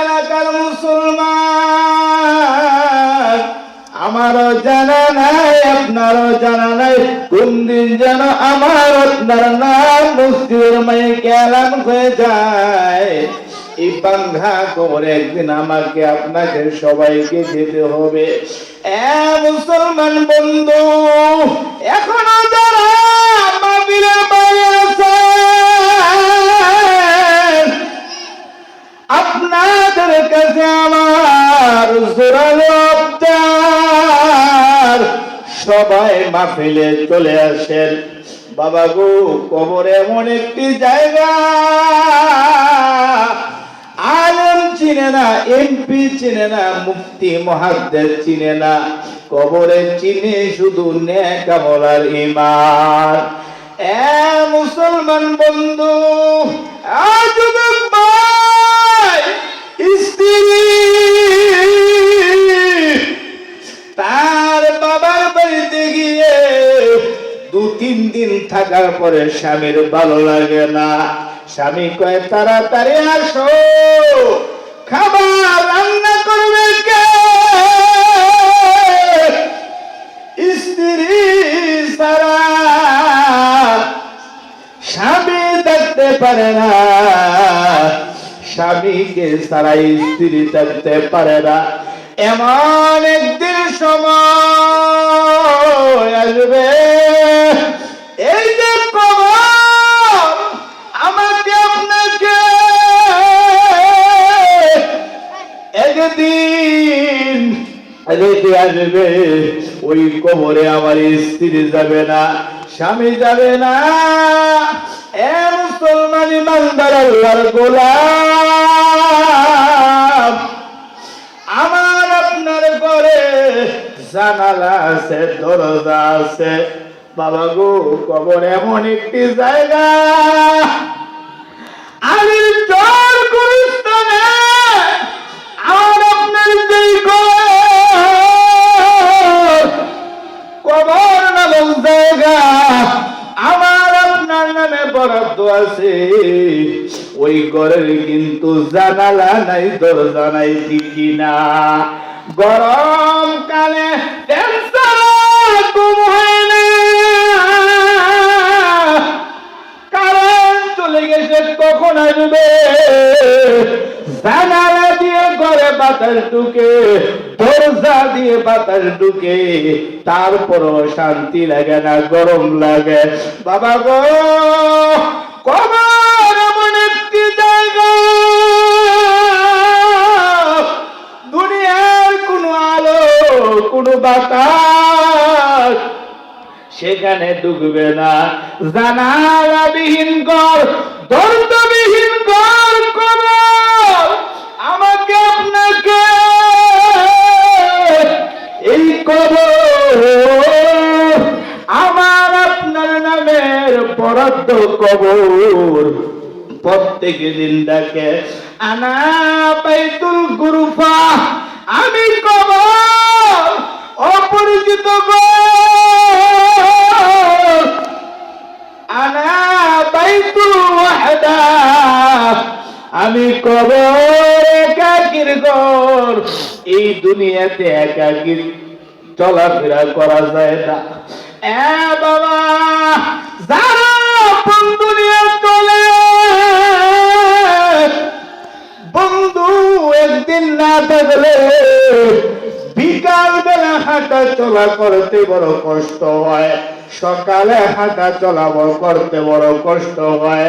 এলাকার মুসলমান। আমারও জানা নাই, আপনারও জানা নাই। কোন দিন যেন আমার আপনার নাম মুসলিমের মায়ে গেলাম হয়ে যায়। এই বাঙ্ঘা কবরে একদিন আমাকে আপনাকে সবাইকে যেতে হবে। এ মুসলমান বন্ধু, এখনও যারা সবাই মাহফিলে চলে আসেন। বাবা গো, কবর এমন একটি জায়গা। আলম চিনে না, এমপি চিনে না, মুফতি মহাদ্দের চিনে না। কবরে চিনে শুধু নেকামলার ইমান এ মুসলমান বন্ধু, আজ স্ত্রী। তিন দিন থাকার পরে স্বামীর ভালো লাগে না। স্বামী কয়, তাড়াতাড়ি আসো। খাবার রান্না করবে কে? স্ত্রী সারা স্বামী দেখতে পারে না। স্বামীকে সারা স্ত্রী দেখতে পারে না। এমন একদিন সময় আসবে। এই যে কবর আমাকে আপনাকে একদিন রেখে আসবে। ওই কবরে আমার স্ত্রী যাবে না, স্বামী যাবে না। এ মুসলমান ইমানদার আল্লাহর গোলাম। আপনার ঘরে জানালা আছে, দরজা আছে। বাবা গো, কবর এমন একটি জায়গা। আলির চর গুলিস্তানে আর আপনার যেই কবর নামক জায়গা আমার আপনার নামে বরাদ্দ আছে। ওই ঘরের কিন্তু জানালা নাই, দরজা নাই দিকি না। গরম কালে কখন আসবে? জানালা দিয়ে ঘরে বাতাস ঢুকে, দরজা দিয়ে বাতাস ঢুকে, তারপরও শান্তি লাগে না, গরম লাগে। বাবা গো কবর সেখানে ডুববে না। জানালাবিহীন ঘর দর্দবিহীন ঘর কবর আমাকে আপনাকে এই কবর, আমার আপনার নামের বরাদ্দ কবর। প্রত্যেক দিন ডাকে আনা বাইতুল গুরুফা, আমি কবর, অপরিচিত কবর একাকির ঘর। এই দুনিয়াতে একাকির চলাফেরা করা যায় না। এ বাবা, যারা বন্ধু একদিন না থাকলে বিকাল বেলা হাঁটা চলা করতে বড় কষ্ট হয়। সকালে হাঁটা চলা করতে বড় কষ্ট হয়।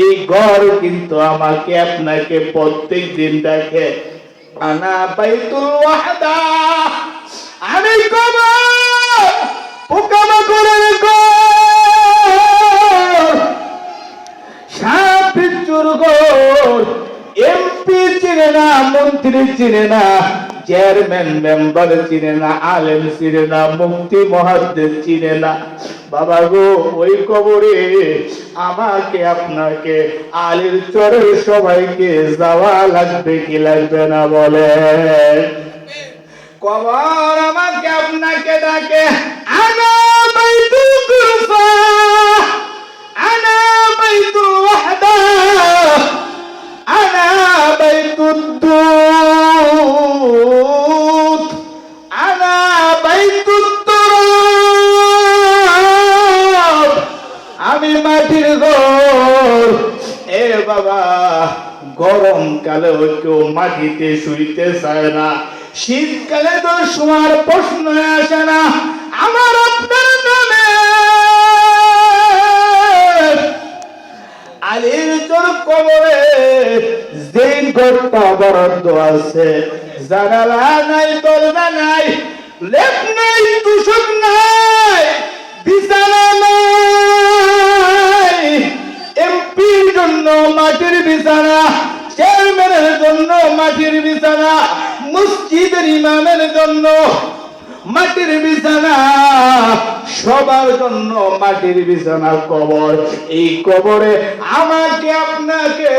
এই ঘর কিন্তু আমাকে আপনাকে প্রত্যেক দিন দেখে। আনা বাইতুল ওয়াহদা। আমি কবর পোকামা করে সাপ পিচ্ছুর ঘর, এমপি চিনে না, মন্ত্রী চিনে না। চেয়ারম্যান মেম্বার চিনে না আলেম চিনে না মুক্তি মহাদ্দের চিনে না বাবা গো, ওই কবরে আমাকে, আপনাকে, আলীর চরের সবাইকে যাওয়া লাগবে কি লাগবে না বলে কবর আমাকে, আপনাকে ডাকে আনা আমি মাটির ঘর। এ বাবা, গরমকালে কেউ মাটিতে শুইতে চায় না। শীতকালে তো শোয়ার প্রশ্ন আসে না। আমার আপনার আলীর তোর কবরে যেই ঘরটা বরাদ্দ আছে, জানালা নাই, দরজা নাই, লেপ নাই তুষক নাই, বিছানা নাই। এমপির জন্য মাটির বিছানা, চেয়ারম্যানের জন্য মাটির বিছানা, মসজিদের ইমামের জন্য মাটির বিছানা। সবার জন্য মাটির বিছানা কবর। এই কবরে আমাকে, আপনাকে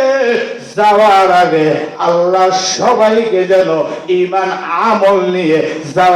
যাওয়ার আগে আল্লাহ সবাইকে যেন ইমান আমল নিয়ে যাওয়া